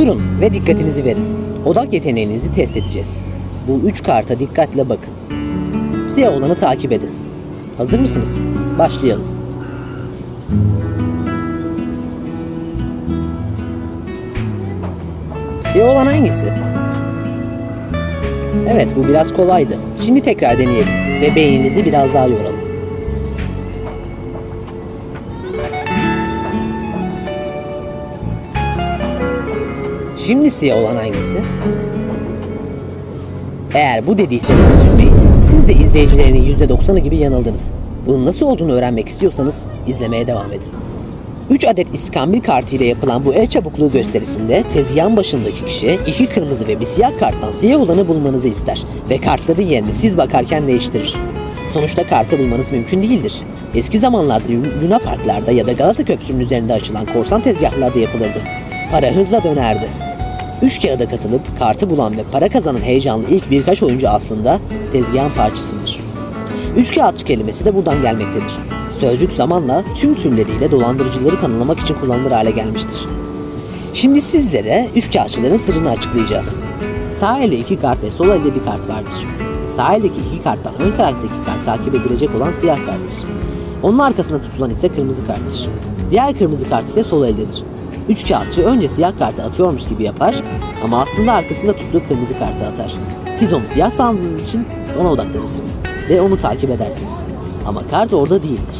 Durun ve dikkatinizi verin. Odak yeteneğinizi test edeceğiz. Bu üç karta dikkatle bakın. Siyah olanı takip edin. Hazır mısınız? Başlayalım. Siyah olan hangisi? Evet bu biraz kolaydı. Şimdi tekrar deneyelim ve beyninizi biraz daha yoralım. Şimdi siyah olan hangisi? Eğer bu dediyseniz üzülmeyin. Siz de izleyicilerinin %90'ı gibi yanıldınız. Bunun nasıl olduğunu öğrenmek istiyorsanız izlemeye devam edin. 3 adet iskambil kartı ile yapılan bu el çabukluğu gösterisinde tezgahın başındaki kişi iki kırmızı ve bir siyah karttan siyah olanı bulmanızı ister ve kartların yerini siz bakarken değiştirir. Sonuçta kartı bulmanız mümkün değildir. Eski zamanlarda Luna Parklarda ya da Galata Köprüsü'nün üzerinde açılan korsan tezgahlarda yapılırdı. Para hızla dönerdi. Üç kağıda katılıp kartı bulan ve para kazanan heyecanlı ilk birkaç oyuncu aslında tezgahın parçasıdır. Üç kağıtçı kelimesi de buradan gelmektedir. Sözcük zamanla tüm türleriyle dolandırıcıları tanımlamak için kullanılır hale gelmiştir. Şimdi sizlere üç kağıtçıların sırrını açıklayacağız. Sağ elde iki kart ve sol elde bir kart vardır. Sağ eldeki iki karttan ön taraftaki kart takip edilecek olan siyah karttır. Onun arkasında tutulan ise kırmızı karttır. Diğer kırmızı kart ise sol eldedir. Üç kağıtçı önce siyah kartı atıyormuş gibi yapar ama aslında arkasında tuttuğu kırmızı kartı atar. Siz onu siyah sandığınız için ona odaklanırsınız ve onu takip edersiniz. Ama kart orada değildir.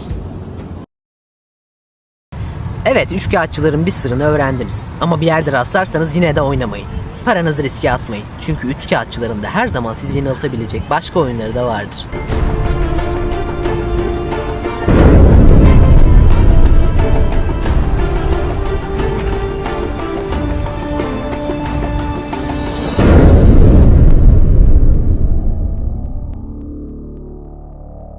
Evet, üç kağıtçıların bir sırrını öğrendiniz. Ama bir yerde rastlarsanız yine de oynamayın. Paranızı riske atmayın. Çünkü üç kağıtçıların da her zaman sizi yanıltabilecek başka oyunları da vardır.